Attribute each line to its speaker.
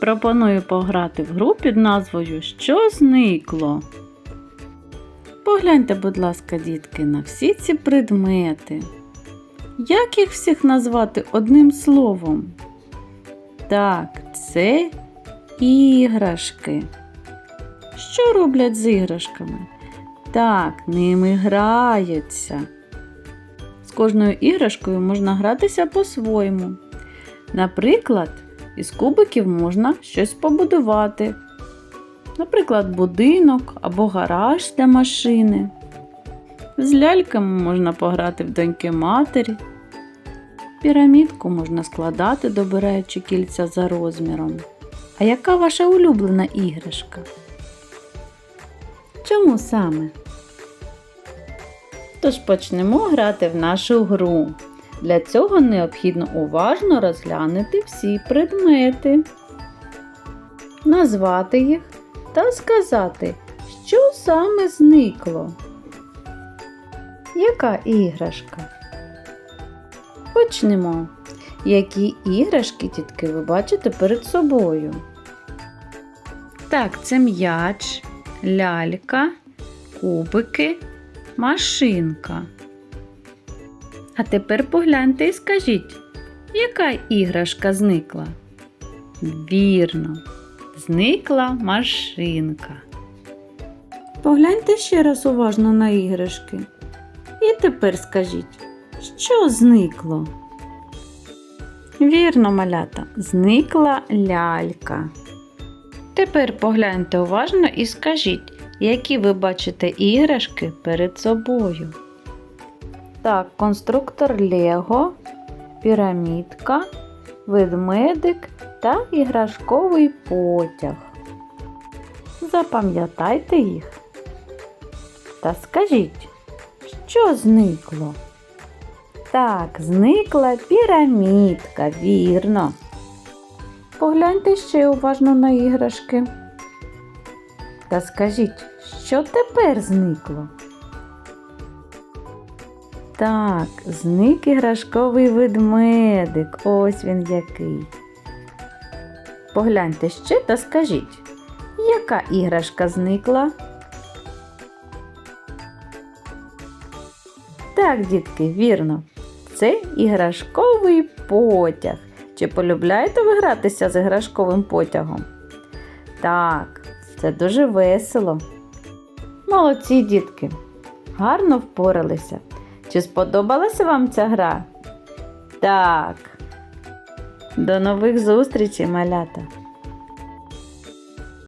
Speaker 1: Пропоную пограти в гру під назвою Що зникло? Погляньте, будь ласка, дітки, на всі ці предмети. Як їх всіх назвати одним словом? Так, це іграшки. Що роблять з іграшками? Так, ними граються. З кожною іграшкою можна гратися по-своєму. Наприклад, із кубиків можна щось побудувати. Наприклад, будинок або гараж для машини. З ляльками можна пограти в доньки матері. Пірамідку можна складати, добираючи кільця за розміром. А яка ваша улюблена іграшка? Чому саме? Тож почнемо грати в нашу гру. Для цього необхідно уважно розглянути всі предмети, назвати їх та сказати, що саме зникло. Яка іграшка? Почнемо. Які іграшки, тітки, ви бачите перед собою? Так, це м'яч, лялька, кубики, машинка. А тепер погляньте і скажіть, яка іграшка зникла? Вірно, зникла машинка. Погляньте ще раз уважно на іграшки. І тепер скажіть, що зникло? Вірно, малята, зникла лялька. Тепер погляньте уважно і скажіть, які ви бачите іграшки перед собою. Так, конструктор Лего, пірамідка, ведмедик та іграшковий потяг. Запам'ятайте їх. Та скажіть, що зникло? Так, зникла пірамідка, вірно. Погляньте ще уважно на іграшки. Та скажіть, що тепер зникло? Так, зник іграшковий ведмедик. Ось він який. Погляньте ще та скажіть, яка іграшка зникла? Так, дітки, вірно. Це іграшковий потяг. Чи полюбляєте ви гратися з іграшковим потягом? Так, це дуже весело. Молодці, дітки. Гарно впоралися. Чи сподобалася вам ця гра? Так. До нових зустрічей, малята!